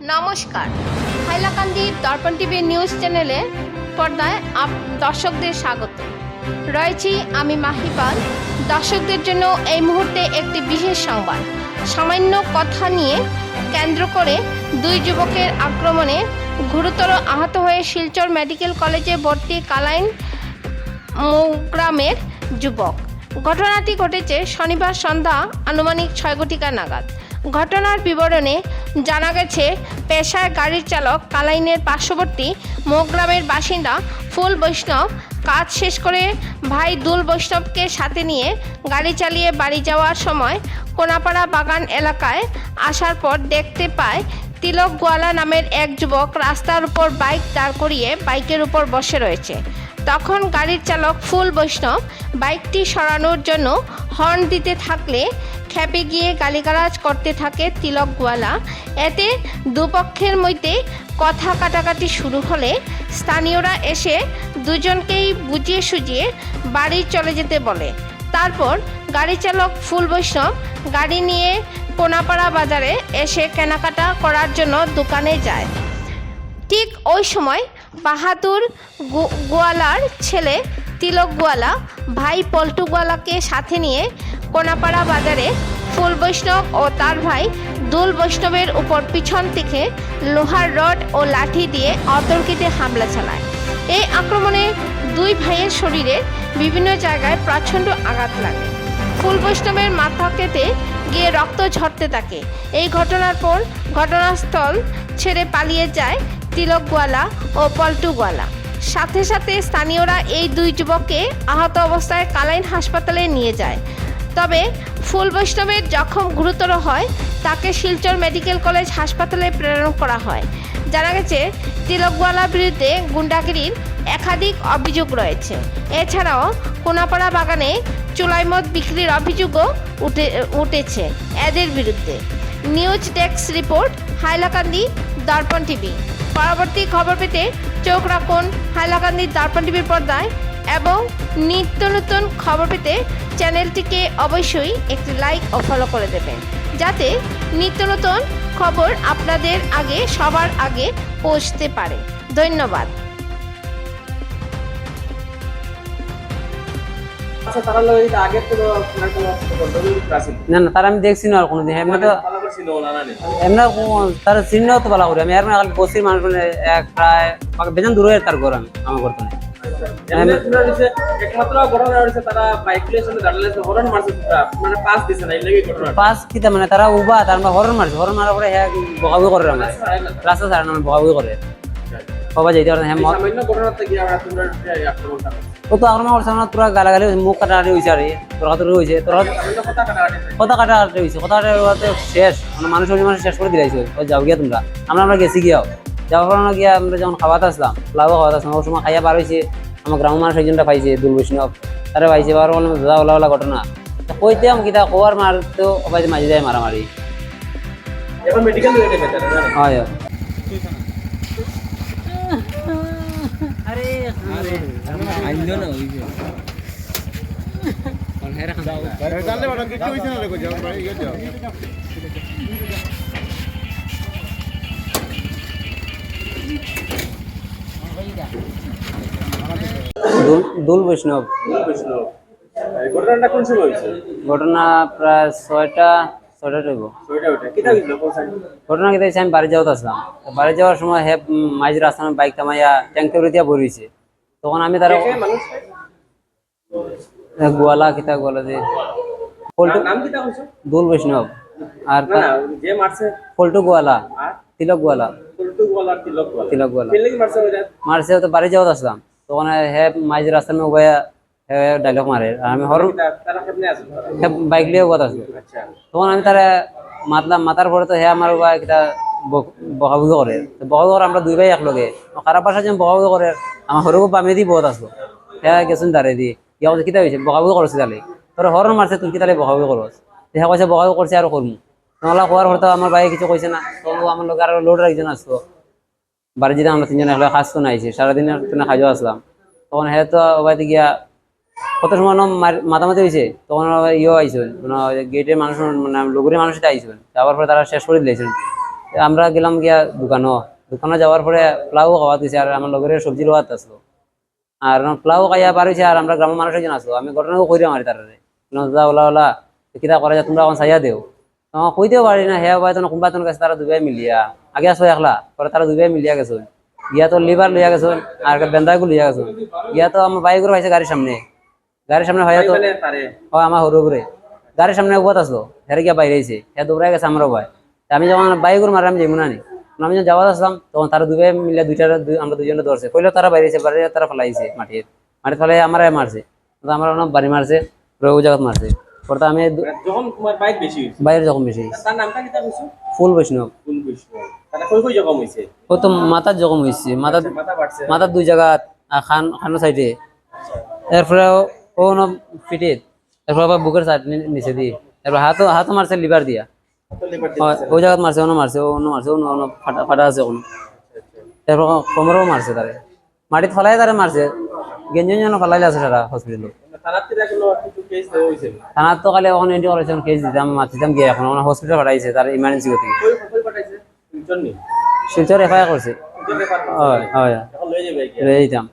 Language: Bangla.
নমস্কার। হাইলাকান্দি দর্পণ টিভি নিউজ চ্যানেলে পর্দায় আপ দর্শকদের স্বাগত। রয়েছি আমি মাহিপাল দর্শকদের জন্য এই মুহূর্তে একটি বিশেষ সংবাদ। সামান্য কথা নিয়ে কেন্দ্র করে দুই যুবকের আক্রমণে গুরুতর আহত হয়ে শিলচর মেডিকেল কলেজে ভর্তি কালাইন গ্রামের যুবক। ঘটনাটি ঘটেছে শনিবার সন্ধ্যা আনুমানিক ছয় ঘটিকা নাগাদ। ঘটনার বিবরণে জানা গেছে, পেশায় গাড়ির চালক, কালাইনের পার্শ্ববর্তী মোগ্রামের বাসিন্দা ফুল বৈষ্ণব। কাজ শেষ করে ভাই দুল বৈষ্ণবকে সাথে নিয়ে গাড়ি চালিয়ে বাড়ি যাওয়ার সময় কোনাপাড়া বাগান এলাকায় আসার পর দেখতে পায়, তিলক গোয়ালা নামের এক যুবক রাস্তার উপর বাইক দাঁড় করিয়ে বাইকের উপর বসে রয়েছে। তখন গাড়ির চালক ফুল বৈষ্ণব বাইকটি সরানোর জন্য হর্ন দিতে থাকলে খেপে গিয়ে গালিগালাজ করতে থাকে তিলক গোয়ালা। এতে দুপক্ষের মধ্যে কথা কাটাকাটি শুরু হলে স্থানীয়রা এসে দুজনকেই বুঝিয়ে সুজিয়ে বাড়ি চলে যেতে বলে। তারপর গাড়ি চালক ফুল বৈষ্ণব গাড়ি নিয়ে কোনাপাড়া বাজারে এসে কেনাকাটা করার জন্য দোকানে যায়। ঠিক ওই সময় বাহাদুর গোয়ালার ছেলে তিলক গোয়ালা ভাই পল্টু গোয়ালাকে সাথে নিয়ে কোনাপাড়া বাজারে ফুল বৈষ্ণব ও তার ভাই দুল বৈষ্ণবের উপর পিছন থেকে লোহার রড ও লাঠি দিয়ে অতর্কিতে হামলা চালায়। এই আক্রমণে দুই ভাইয়ের শরীরে বিভিন্ন জায়গায় প্রচণ্ড আঘাত লাগে। ফুল বৈষ্ণবের মাথা কেটে গিয়ে রক্ত ঝরতে থাকে। এই ঘটনার পর ঘটনাস্থল ছেড়ে পালিয়ে যায় তিলক গোয়ালা ও পল্টু গোয়ালা। সাথে সাথে স্থানীয়রা এই দুই যুবককে আহত অবস্থায় কালাইন হাসপাতালে নিয়ে যায়। তবে ফুল বৈষ্ণবের জখম গুরুতর হয়, তাকে শিলচর মেডিকেল কলেজ হাসপাতালে প্রেরণ করা হয়। জানা গেছে, তিলকওয়ালার বিরুদ্ধে গুন্ডাগিরির একাধিক অভিযোগ রয়েছে। এছাড়াও, কোনাপাড়া বাগানে চুলাইমদ বিক্রির অভিযোগও উঠে, উঠেছে এদের বিরুদ্ধে। নিউজ ডেস্ক রিপোর্ট, হাইলাকান্দি, দর্পণ টিভি। পরবর্তী খবর পেতে চোখ রাখুন হাইলাকান্দি দর্পণ টিভির পর্দায়। এবং নিত্য নতুন খবর পেতে চ্যানেলটিকে অবশ্যই একটি লাইক ও ফলো করে দেবেন। যাতে নিত্য নতুন খবর আপনাদের আগে সবার আগে পৌঁছতে পারে। ধন্যবাদ। আচ্ছা না না তারা আমি দেখছি না আর কোনোদিন। এমনি তো তার চিহ্ন তো ভালো করি। আমি এর মানে বসির মানুষ মানে এক প্রায় বেজন দূরে তার ঘর আমি আমার ঘর তো তারা পুরা মানে পাস দিছে না এই লাগি ঘটনা পাঁচ কিতা মানে তারা উবা তার মানে হরণ মারছে হরণ মারার পরে হ্যাঁ বকাবি করে আমার রাস্তা ছাড়া না বকাবি করে সবাই যাইতে পারে হ্যাঁ ম- সামান্য ঘটনাতে গিয়ে আমরা তোমরা আক্রমণটা করছি ও তো আক্রমণ করছে না তোরা গালাগালি মুখ কাটাকাটি হয়েছে আর তোর হাতে হয়েছে তোর কথা কাটাকাটি হয়েছে। কথা কাটাকাটি শেষ। মানে মানুষ মানুষ শেষ করে দিলাইছে যাও গিয়া তোমরা। আমরা আমরা গেছি গিয়াও যাওয়ার পর গিয়া আমরা যখন খাওয়াতে আসলাম লাভ খাওয়াতে আসলাম ওই সময় খাইয়া বার হয়েছে আমার গ্রামের মানুষ একজনটা পাইছে দুল বৈষ্ণব তারা পাইছে বার বললাম দাদা ওলা ওলা ঘটনা তো কইতে আমি কিতা কোয়ার মার তো অবাইতে মাঝে যায় মারামারি এখন মেডিকেল হয়ে গেছে তারা জানেন হয় হয়। দুল- বৈষ্ণব। ঘটনাটা কোন সময় হয়েছে? ঘটনা প্রায় ছয়টা ছয়টা পৌঁছাই ঘটনা কি আমি বাড়ি যাওয়া আসলাম। বাড়ি যাওয়ার সময় হে মাঝ রাস্তা বাইক থামাইয়া ট্যাঙ্কের দিয়া ভরিছে তখন আমি তারা গোয়ালা কিতা গোয়ালা যে। পল্টু দুল বৈষ্ণব। আর যে মারছে। পল্টু গোয়ালা। তিলক গোয়ালা। তিলক গোয়ালা। মারছে তো বাড়ি যাওয়া আসলাম। তখন হে মাঝ রাস্তার মধ্যে উবাইয়া হে ডায়লগ মারে। আর আমি হরণ কিটা তারা কেমনে আছে? তারা? হে বাইক লিয়ে কথা আসলো আচ্ছা। তখন আমি তারা মাতলাম মাতার পরে তো হে আমার বা কিতা বকাবুকি করে। বকাবুকি করে আমরা দুই ভাই একলগে। খারাপ ভাষা যেন বকাবুকি করে আমার সরু বামে দি বহুত আসলো হে গেছুন দাঁড়ে দি। ইয়া কিতা হয়েছে বকাবুকি করছে তাহলে তোর হরণ মারছে তুই কিতালে বকাবুকি করস হে কইছে বকাবুকি করছে আর করমু নহলে কোয়ার হয়তো আমার ভাই কিছু কইছে না। তো আমার লোক আর লোড একজন আসলো বাড়ি যেতে আমরা তিনজন একলা খাস তো নাইছে সারাদিনের তুমি খাইও আসলাম। তখন হে তো বাড়িতে গিয়া কত সময় মাতামাতি হয়েছে তখন ইয়ে আইসেন মানে গেটের মানুষ মানে লোকের মানুষ আইসেন যাওয়ার পরে তারা শেষ করে দিয়েছেন আমরা গেলাম গিয়া দোকানও, দোকানে যাওয়ার পরে প্লাউ খাওয়া দিছে আর আমার লগের সবজি লোয়াত আসলো। আর প্লাউ খাইয়া পারিছে আর আমরা গ্রামের মানুষ একজন আসলো, আমি ঘটনাও কইরাম আর তারে ওলা ওলা কিতা করা যায়, তোমরা এখন চাইয়া দেও। আমার কইতেও পারি না হ্যাঁ ভাই তোমার কোনবা তোমার কাছে তারা দুবাই মিলিয়া। আগে আসো একলা পরে তারা দুবাই মিলিয়া গেছো গিয়া তো লিভার লইয়া গেছো আর একটা বেন্দাগুলো লইয়া গেছো গিয়া তো আমার বাইক হয়েছে গাড়ির সামনে। গাড়ির সামনে হয়ে তো তারে ও আমার হরু করে গাড়ির সামনে উপাত আসলো হেরে গিয়া বাইরে আইছে হ্যাঁ দৌড়াই গেছে আমারও ভাই আমি যখন বাইক করে মারে আমি যাইব না নি আমি যখন যাওয়া আসলাম তখন তারা দুবে মিলে দুইটা দুই- আমরা দুজনে ধরছে কইলেও তারা বাইরে আইছে বাইরে তারা ফেলাইছে মাটির মাটি ফেলাই আমার মারছে আমার বাড়ি মারছে রঘু জায়গাত মারছে পরে তো আমি মানে যখন তোমার বাইক বেশি হয়েছে? বাইরে যখন বেশি হইছে। তার নামটা কিতা কইছো ফুল বৈষ্ণব। ফুল কইছো তারা কই কই জখম হইছে? ও তো মাথার জখম হয়েছে মাথার মাথা বাড়ছে। মাথার দুই জায়গাত আর খান খানো সাইডে। এরপরে ও- ন পিঠিত এরপর আবার বুকের সাইড নিচে দিয়ে। এরপর হাতও হাতও মারছে লিভার দিয়া। তো ওই জায়গাত মারছে অন্য মারছে ও মারছে অন্য ফাটা ফাটা আছে অন্য এরপর কোমরেও মারছে তারে। মাটিত ফেলাই তারে মারছে। গেঞ্জি যেন ফেলাইলে আছে সারা হসপিটাল থানার তো কালে ওখানে এন্টি করেছে কেস দিতাম মাতিতাম গিয়ে এখন ওখানে হসপিটাল পাঠাইছে তার ইমার্জেন্সি পাঠাইছে? শিলচর এফআইআর করছে। হয় হয়। এখন লয়ে দিতাম